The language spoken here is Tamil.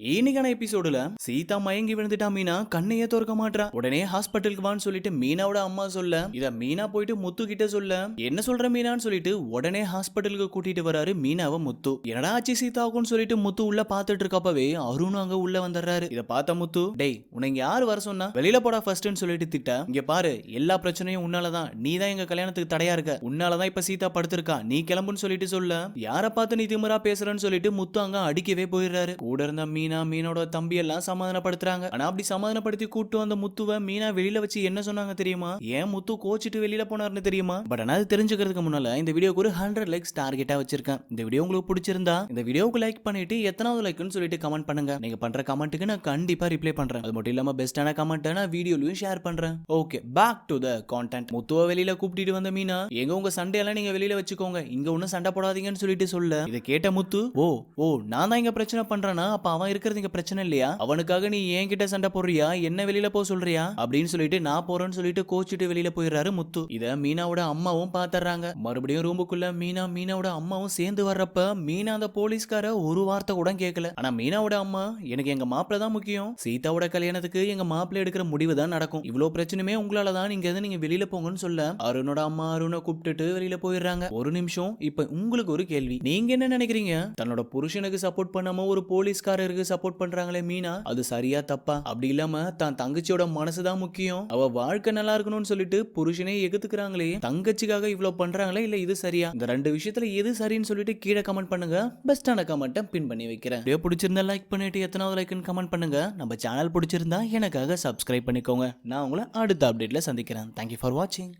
இன்னைக்கான எபிசோடுல சீதா மயங்கி விழுந்துட்டா மீனா கண்ணையே திறக்க மாட்றா. உடனே ஹாஸ்பிட்டலுக்கு வான்னு சொல்லிட்டு மீனாவோட அம்மா சொல்ல இத மீனா போயிட்டு முத்து கிட்ட சொல்ல. என்ன சொல்ற மீனான்னு சொல்லிட்டு உடனே ஹாஸ்பிட்டலுக்கு கூட்டிட்டு வராரு மீனாவை முத்து. என்னடா ஆச்சு சீதாவுக்குன்னு சொல்லிட்டு முத்து உள்ள பாத்துட்டு இருக்கப்பவே அருணும் அங்க உள்ள வந்துடுறாரு. இத பார்த்த முத்து டேய் உனக்கு யாரு வர சொன்னா? வெளியில போடா ஃபர்ஸ்ட்னு சொல்லிட்டு திட்ட. இங்க பாரு எல்லா பிரச்சனையும் உன்னாலதான் நீ தான் எங்க கல்யாணத்துக்கு தடையா இருக்க. உன்னாலதான் இப்ப சீதா படுத்திருக்கா. நீ கிளம்புன்னு சொல்லிட்டு சொல்ல. யார பார்த்து நீ திமுறா பேசுறன்னு சொல்லிட்டு முத்து அங்க அடிக்கவே போயிடுறாரு. கூட இருந்த மீன் மீனோட தம்பி எல்லாம் சமாதானப்படுத்துறாங்க. ஆனா அப்படி சமாதானப்படுத்தி கூட்டு வந்த முத்துவ மீனா வெளியில வச்சு என்ன சொன்னாங்க தெரியுமா? ஏன் முத்து கோச்சிட்டு வெளியில போனார்னு தெரியுமா? பட் ஆனா அது தெரிஞ்சுக்கிறதுக்கு முன்னால இந்த வீடியோக்கு ஒரு ஹண்ட்ரட் லைக்ஸ் டார்கெட்டா வச்சிருக்கேன். இந்த வீடியோ உங்களுக்கு பிடிச்சிருந்தா இந்த வீடியோக்கு லைக் பண்ணிட்டு எத்தனாவது லைக்னு சொல்லிட்டு கமெண்ட் பண்ணுங்க. நீங்க பண்ற கமெண்ட்டுக்கு நான் கண்டிப்பா ரிப்ளை பண்றேன். அது மட்டும் இல்லாம பெஸ்டான கமெண்ட் நான் வீடியோலயும் ஷேர் பண்றேன். Okay back to the content முத்துவ வெளியில கூப்பிட்டு வந்த மீனா எங்க உங்க சண்டை எல்லாம் நீங்க வெளியில வச்சுக்கோங்க. இங்க ஒன்னும் சண்டை போடாதீங்கன்னு சொல்லிட்டு சொல்ல. இதை கேட்ட முத்து ஓ ஓ நான் தான் இங்க பிரச்சனை பண்றேன்னா அப்ப அவன் இருக்கிறது இங்க பிரச்சனை இல்லையா? அவனுக்காக நீ ஏன் கிட்ட சண்டை போடுறியா? என்ன வெளியில போக சொல்றியா? அப்படின்னு சொல்லிட்டு நான் போறேன்னு சொல்லிட்டு கோச்சிட்டு வெளியில போயிடுறாரு முத்து. இத மீனாவோட அம்மாவும் பாத்துறாங்க. மறுபடியும் ரூமுக்குள்ள மீனா மீனாவோட அம்மாவும் சேர்ந்து வர்றப்ப மீனா அந்த போலீஸ்கார ஒரு வார்த்தை கூட கேட்கல ஆனா மீனாவோட அம்மா எனக்கு எங்க மாப்பிள்ள தான் முக்கியம். சீதாவோட கல்யாணத்துக்கு எங்க மாப்பிள்ள எடுக்கிற முடிவு தான் நடக்கும். இவ்வளவு பிரச்சனையுமே உங்களால தான் நீங்க எது நீங்க வெளியில போங்கன்னு சொல்ல அருணோட அம்மா அருணை கூப்பிட்டுட்டு வெளியில போயிடுறாங்க. ஒரு நிமிஷம் இப்ப உங்களுக்கு ஒரு கேள்வி. நீங்க என்ன நினைக்கிறீங்க? தன்னோட புருஷனுக்கு சப்போர்ட் பண்ணாம ஒரு போலீஸ்காரருக்கு சப்போர்ட் பண்றாங்களே மீனா? அது சரியா தப்பா? அப்படி இல்லாம தான் தங்கச்சியோட மனசுதான் முக்கியம். அவ வாழ்க்கை நல்லா இருக்கணும்னு சொல்லிட்டு புருஷனே எகுத்துக்கிறாங்களே தங்கச்சிக்காக இவ்வளவு பண்றாங்களே இல்ல இது சரியா? இந்த ரெண்டு விஷயத்துல எது சரின்னு சொல்லிட்டு கீழே கமெண்ட் பண்ணுங்க. பெஸ்டான கமெண்ட்டை பின் பண்ணி வைக்கிறேன். வீடியோ பிடிச்சிருந்தா லைக் பண்ணிட்டு எத்தனாவது லைக்னு கமெண்ட் பண்ணுங்க. நம்ம சேனல் பிடிச்சிருந்தா எனக்காக சப்ஸ்கிரைப் பண்ணிக்கோங்க. நான் உங்களை அடுத்த அப்டேட்ல சந்திக்கிறேன். தேங்க்யூ ஃபார் வாட்சிங்